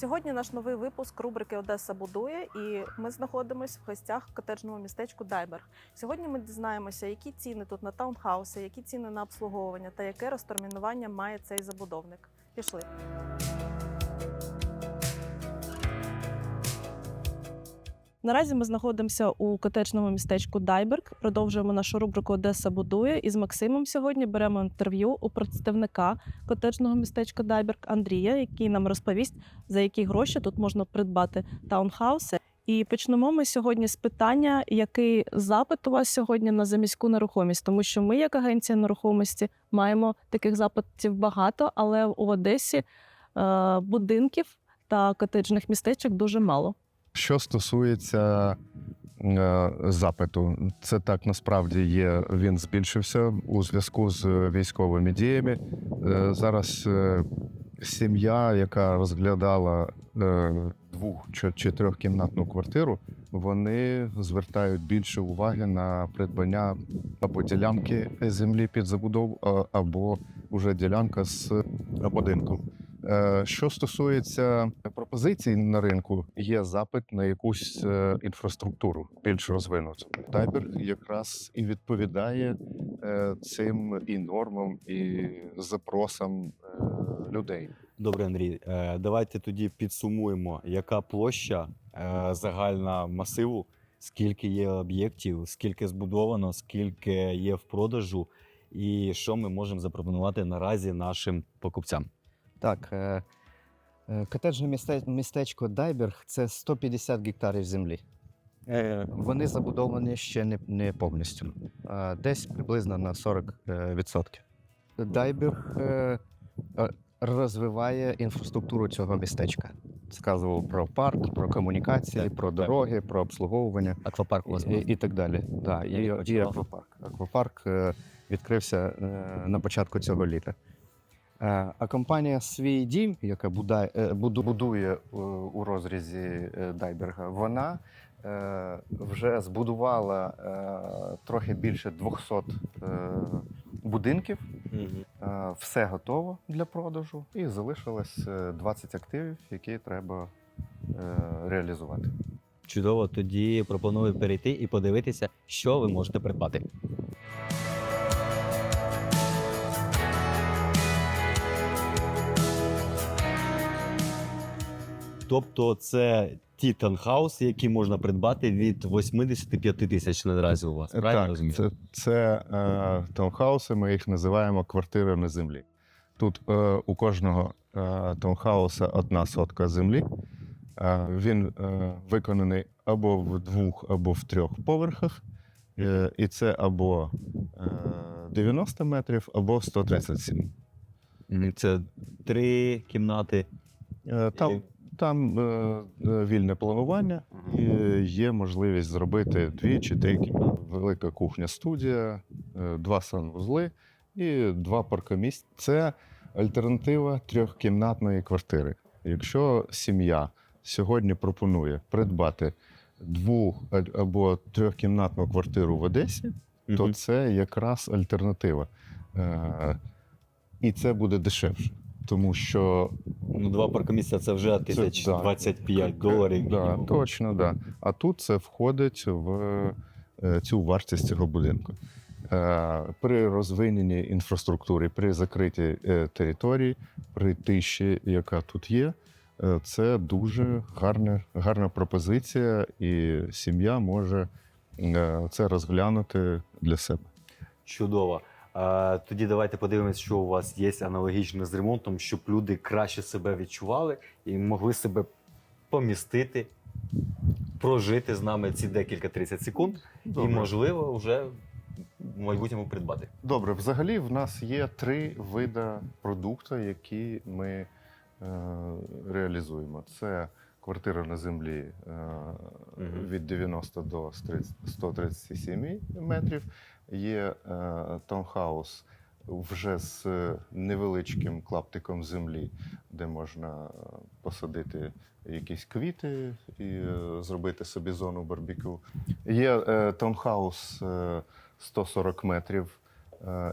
Сьогодні наш новий випуск рубрики Одеса будує, і ми знаходимося в гостях в котеджному містечку Дайберг. Сьогодні ми дізнаємося, які ціни тут на таунхауси, які ціни на обслуговування та яке розтермінування має цей забудовник. Пішли. Наразі ми знаходимося у котеджному містечку Дайберг. Продовжуємо нашу рубрику Одеса будує. І з Максимом сьогодні беремо інтерв'ю у представника котеджного містечка Дайберг Андрія, який нам розповість, за які гроші тут можна придбати таунхауси. І почнемо ми сьогодні з питання, який запит у вас сьогодні на заміську нерухомість, тому що ми, як агенція нерухомості, маємо таких запитів багато, але у Одесі е, будинків та котеджних містечок дуже мало. Що стосується е, запиту, це так насправді є. Він збільшився у зв'язку з військовими діями. Е, зараз е, сім'я, яка розглядала е, двох чи чотирьохкімнатну квартиру, вони звертають більше уваги на придбання або ділянки землі під забудову, або вже ділянка з будинком. Е, Що стосується пропозицій на ринку, є запит на якусь е, інфраструктуру більш розвинуту. Тайберг якраз і відповідає е, цим і нормам, і запросам е, людей. Добре, Андрій. Е, Давайте тоді підсумуємо, яка площа е, загальна масиву, скільки є об'єктів, скільки збудовано, скільки є в продажу, і що ми можемо запропонувати наразі нашим покупцям. Так, котеджне місте- містечко Дайберг це 150 гектарів землі. Е, Вони забудовані ще не, не повністю, а десь приблизно на 40%. е, відсотків. Дайберг е, е, розвиває інфраструктуру цього містечка. Сказував про парк, про комунікації, Так, про так. дороги, про обслуговування Аквапарк у вас і, і так далі. Да, і, і аквапарк. Аквапарк е, відкрився е, на початку цього літа. Е, А компанія Свій дім, яка е, будує е, у розрізі Дайберга, вона вже збудувала трохи більше 200 е, будинків. Все готово для продажу, і залишилось е, 20 активів, які треба реалізувати. Чудово, тоді пропоную перейти і подивитися, що ви можете придбати. Тобто це ті таунхауси, які можна придбати від 85 тисяч наразі у вас. Правильно так, розумію? це, це е, таунхауси, ми їх називаємо квартири на землі. Тут е, у кожного е, таунхауса одна сотка землі. Е, він е, виконаний або в двох, або в трьох поверхах. Е, і це або е, 90 метрів, або 137. Це три кімнати. Е, Там, там е, е, вільне планування, і є можливість зробити дві чи три кімнати. Велика кухня студія, е, два санвузли і два паркомісця. Це альтернатива трьохкімнатної квартири. Якщо сім'я сьогодні пропонує придбати двох або трьохкімнатну квартиру в Одесі, то це якраз альтернатива. Е, І це буде дешевше. Тому що Ну, два паркомісця це вже тисяч да. 25 доларів. Да, точно, да. А тут це входить в е, цю вартість цього будинку. Е, При розвиненні інфраструктури, при закритій е, території, при тиші, яка тут є, це дуже гарна, гарна пропозиція, і сім'я може це розглянути для себе. Чудово. Тоді давайте подивимось, що у вас є аналогічне з ремонтом, щоб люди краще себе відчували і могли себе помістити, прожити з нами ці декілька 30 секунд, і, можливо, вже в майбутньому придбати. Добре, взагалі в нас є три види продукту, які ми е, реалізуємо. Це квартира на землі е, від 90 до 137 метрів. Є е, таунхаус вже з невеличким клаптиком землі, де можна е, посадити якісь квіти і е, зробити собі зону барбекю. Є таунхаус е, 140 метрів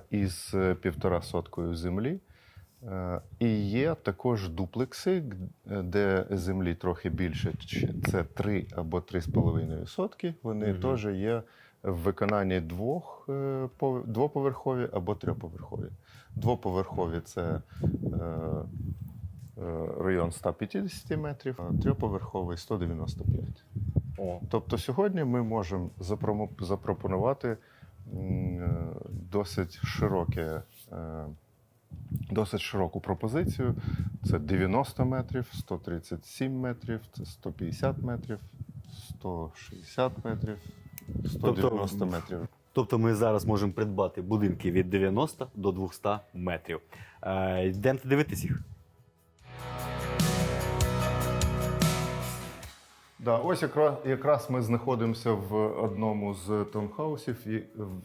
із півтора соткою землі. І є також дуплекси, де землі трохи більше. Це 3 або 3,5 сотки. Вони Мгм. теж є в виконанні двох е, двоповерхові або трьохповерхові. Двоповерхові це е, е, район 150 метрів, а трьохповерховий 195. О, Тобто сьогодні ми можемо запропонувати досить широке, досить широку пропозицію. Це 90 метрів, 137 метрів, це 150 метрів, 160 метрів, 190 метрів. Тобто ми зараз можемо придбати будинки від 90 до 200 метрів. Е, йдемо дивитись їх. Да, ось якраз, якраз ми знаходимося в одному з таунхаусів,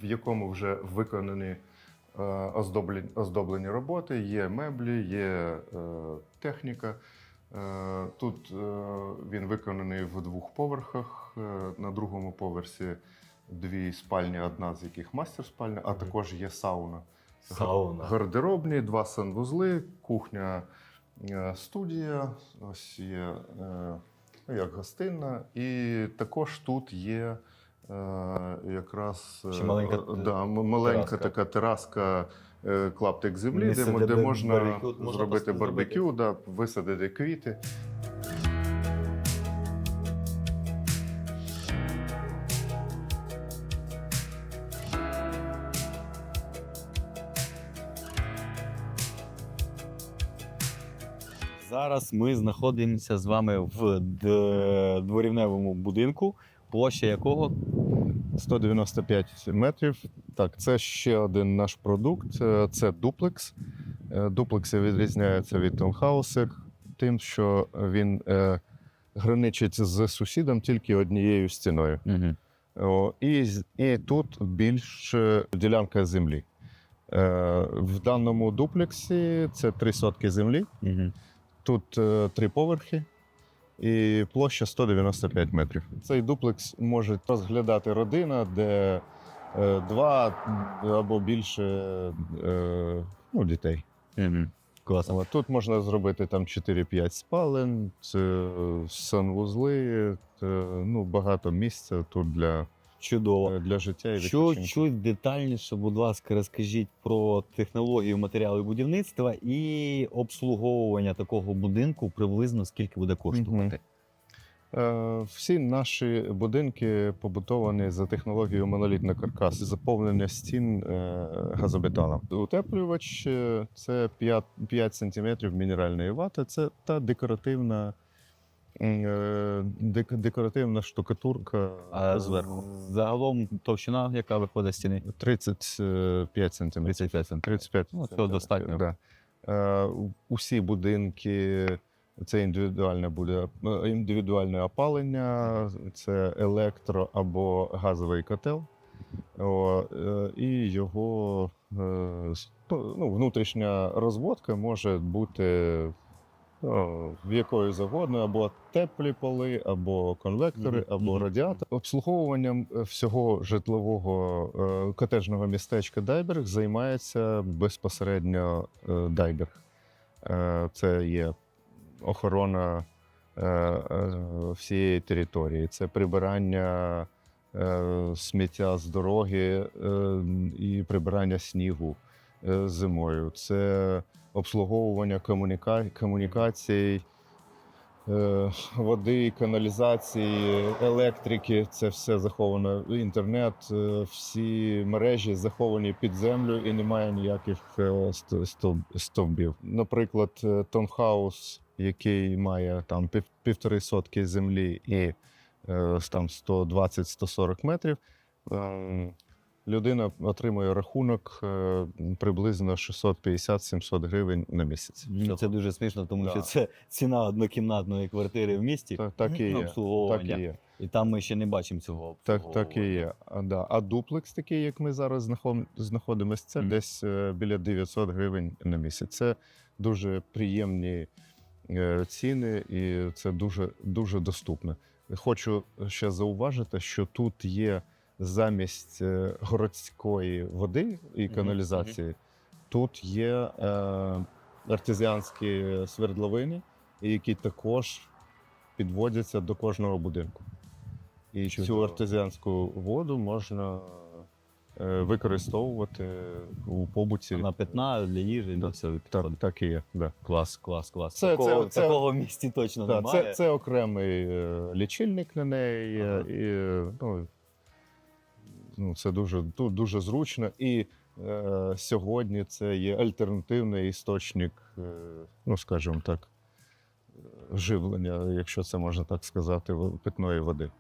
в якому вже виконані е, оздоблені, оздоблені роботи, є меблі, є е, техніка. Е, тут е, він виконаний в двох поверхах. Е, на другому поверсі дві спальні, одна з яких мастер-спальня, а також є сауна. Сауна. Гардеробні, два санвузли, кухня, студія. Ось є ну, як гостинна. І також тут є якраз Ще маленька да, маленька тераска. така тераска. Е, Клаптик землі, Місце, де де можна, барбекю зробити барбекю, да, висадити квіти. Зараз ми знаходимося з вами в дворівневому будинку, площа якого 195 метрів. Так, це ще один наш продукт. Це, це дуплекс. Е, Дуплекси відрізняються від таунхаусів тим, що він е, граничить з сусідом тільки однією стіною. угу. О, і, і тут більш е, ділянка землі. Е, в даному дуплексі це три сотки землі. Угу. Тут е, три поверхи і площа 195 метрів. Цей дуплекс може розглядати родина, де е, два або більше е, ну, дітей. Класно. Але тут можна зробити там 4-5 спален, санвузли, е, ну, багато місця тут для, Чудово. для життя і Що чуть детальніше, будь ласка, розкажіть про технологію матеріали будівництва і обслуговування такого будинку приблизно скільки буде коштувати. Е, Всі наші будинки побутовані за технологією монолітний каркас, заповнення стін е, газобетоном. Утеплювач е, це 5, 5 см мінеральної вати. Це та декоративна, е, декоративна штукатурка А зверху. загалом товщина, яка виходить з стіни? 35 см. 35 см. 35 Ну, цього достатньо. Да. Е, усі будинки. Це індивідуальне буде е, індивідуальне опалення, це електро або газовий котел. О, е, і його е, ну, внутрішня розводка може бути в якої завгодно, або теплі поли, або конвектори, або радіатор. Обслуговуванням е, всього житлового е, котеджного містечка Дайберг займається безпосередньо е, Дайберг. Е, Це є охорона е, е, всієї території, це прибирання е, сміття з дороги е, і прибирання снігу е, зимою. Це обслуговування комуніка... комунікацій, е, води, каналізації, електрики. Це все заховано. Інтернет, е, всі мережі заховані під землю і немає ніяких е, стовбів. Наприклад, е, Тонхаус, який має там пів, півтори сотки землі і е, там 120-140 метрів. е, Людина отримує рахунок е, приблизно 650-700 гривень на місяць. Це дуже смішно, тому Да. що це ціна однокімнатної квартири в місті. Так, так і є. Так і є. І там ми ще не бачимо цього. Так, так і є. А, да. а дуплекс, такий, як ми зараз знаходимося, це Мгм. десь е, біля 900 гривень на місяць. Це дуже приємні е, ціни, і це дуже, дуже доступно. Хочу ще зауважити, що тут є замість е, городської води і каналізації, тут є е, артезіанські свердловини, які також підводяться до кожного будинку. І цю Чудово. артезіанську воду можна е, використовувати у побуті. На питна для їжі, Да. на все Так, так і є. Да. Клас, клас, клас. Це- такого, це- це- такого в місті точно Да, немає. це, це окремий е, лічильник на неї. Ага. І, ну, ну, це дуже, тут дуже зручно. І е, сьогодні це є альтернативний істочник, е, ну, скажімо так, живлення, якщо це можна так сказати, питної води.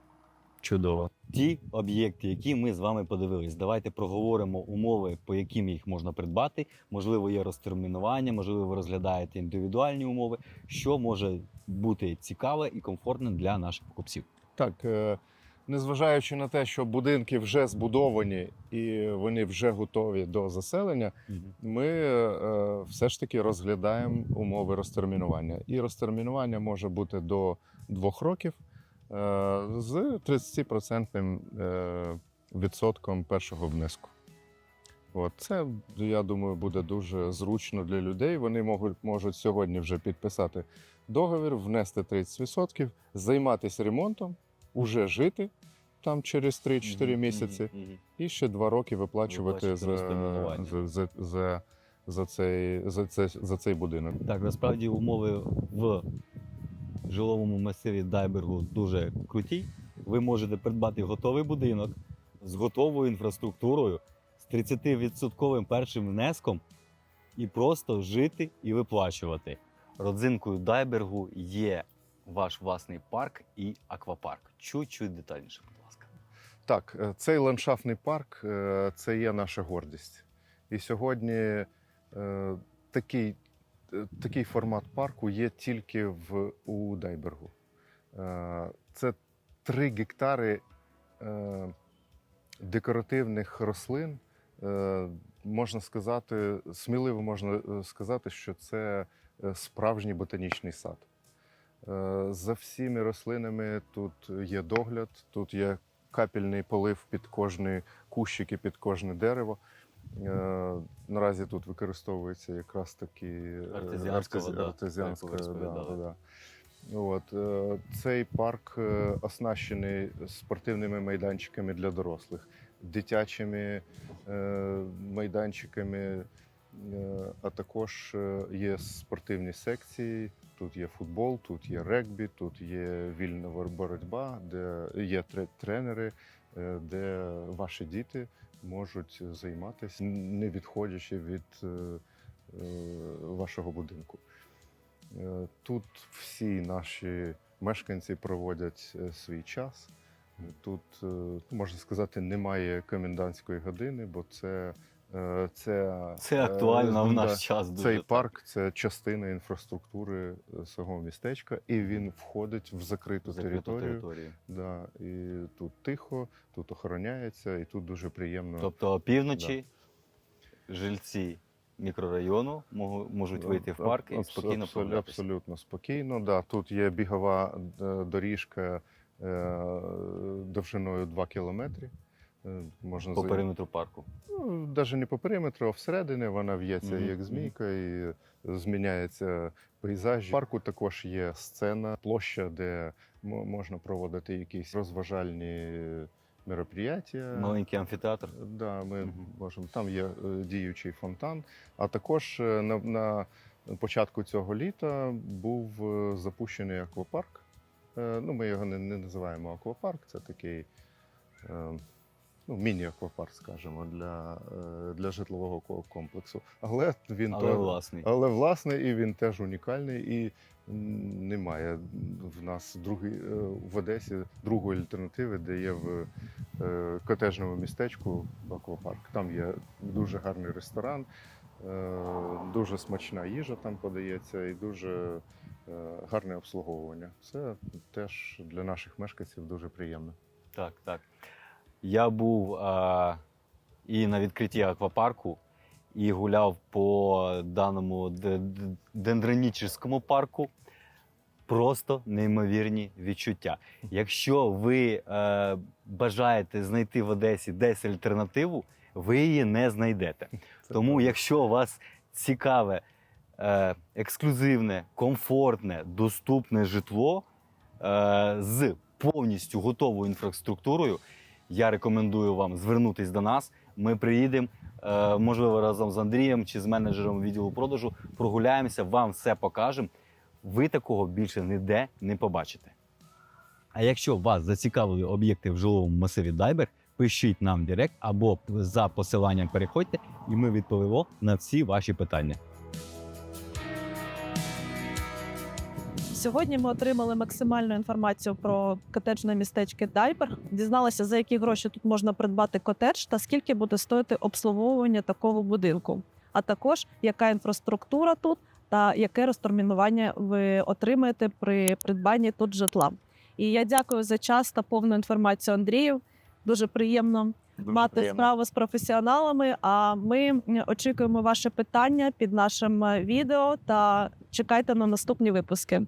Чудово. Ті об'єкти, які ми з вами подивились, давайте проговоримо умови, по яким їх можна придбати. Можливо, є розтермінування, можливо, ви розглядаєте індивідуальні умови, що може бути цікаве і комфортне для наших покупців. Так, е, незважаючи на те, що будинки вже збудовані і вони вже готові до заселення, ми е, все ж таки розглядаємо умови розтермінування. І розтермінування може бути до двох років е, з 30% е, відсотком першого внеску. От це, я думаю, буде дуже зручно для людей. Вони можуть, можуть сьогодні вже підписати договір, внести 30%, займатися ремонтом, уже жити там через 3-4 місяці і ще два роки виплачувати Виплачувати за, за, за, за, за, цей, за, цей, за цей будинок. Так, насправді умови в жиловому масиві Дайбергу дуже круті. Ви можете придбати готовий будинок з готовою інфраструктурою, з 30% першим внеском і просто жити і виплачувати. Родзинкою Дайбергу є ваш власний парк і аквапарк. Чуть-чуть детальніше, будь ласка. Так, е, цей ландшафтний парк е, це є наша гордість. І сьогодні е, такий, такий формат парку є тільки в, у Дайбергу. Це 3 гектари декоративних рослин. Можна сказати, сміливо можна сказати, що це справжній ботанічний сад. Е, За всіми рослинами тут є догляд, тут є капельний полив під кожний кущик і під кожне дерево. Е, Наразі тут використовується якраз таки е, Артезіанська вода, артезіанська да, вода. От, цей парк оснащений спортивними майданчиками для дорослих, дитячими майданчиками, а також є спортивні секції. Тут є футбол, тут є регбі, тут є вільна боротьба, де є тренери, е, де ваші діти можуть займатися, не відходячи від е, е, вашого будинку. Тут всі наші мешканці проводять свій час. Тут, можна сказати, немає комендантської години, бо це, це, Це е, актуально в наш час. Дуже цей парк це частина інфраструктури е, свого містечка, і він входить в закриту, Закриту територію. територію. Да, і тут тихо, тут охороняється, і тут дуже приємно. Тобто опівночі жильці мікрорайону можуть вийти в парк і спокійно абсолютно, абсолютно спокійно. Да. Тут є бігова е, доріжка е, довжиною 2 кілометри. Е, Можна по периметру парку. Ну, навіть не по периметру, а всередині вона в'ється Мгм, як змійка і зміняється пейзаж. В парку також є сцена, площа, де можна проводити якісь розважальні мероприятия. Маленький амфітеатр. Да, ми Мгм. можемо. Там є е, діючий фонтан. А також е, на, на початку цього літа був е, запущений аквапарк. Е, Ну, ми його не, не називаємо аквапарк, це такий е, ну, міні-аквапарк, скажімо, для, е, для житлового комплексу. Але він Але то- власний. але власне, і він теж унікальний, і немає в нас другий, е, в Одесі другої альтернативи, де є в е, котежному містечку аквапарк. Там є дуже гарний ресторан, дуже смачна їжа там подається, і дуже гарне обслуговування. Це теж для наших мешканців дуже приємно. Так, так. Я був а, і на відкритті аквапарку, і гуляв по даному де- де- парку. Просто неймовірні відчуття. Якщо ви е, бажаєте знайти в Одесі десь альтернативу, ви її не знайдете. Це Тому, правда. якщо вас цікаве е, ексклюзивне, комфортне, доступне житло е, з повністю готовою інфраструктурою, я рекомендую вам звернутись до нас. Ми приїдемо, е, можливо, разом з Андрієм чи з менеджером відділу продажу, прогуляємося, вам все покажемо. Ви такого більше ніде не побачите. А якщо вас зацікавили об'єкти в жиловому масиві Дайберг, пишіть нам в Директ або за посиланням переходьте, і ми відповімо на всі ваші питання. Сьогодні ми отримали максимальну інформацію про котеджне містечко Дайберг. Дізналися, за які гроші тут можна придбати котедж та скільки буде стоїти обслуговування такого будинку. А також яка інфраструктура тут та яке розтермінування ви отримаєте при придбанні тут житла. І я дякую за час та повну інформацію Андрію. Дуже приємно мати справу з професіоналами. А ми очікуємо ваше питання під нашим е, відео та чекайте на наступні випуски.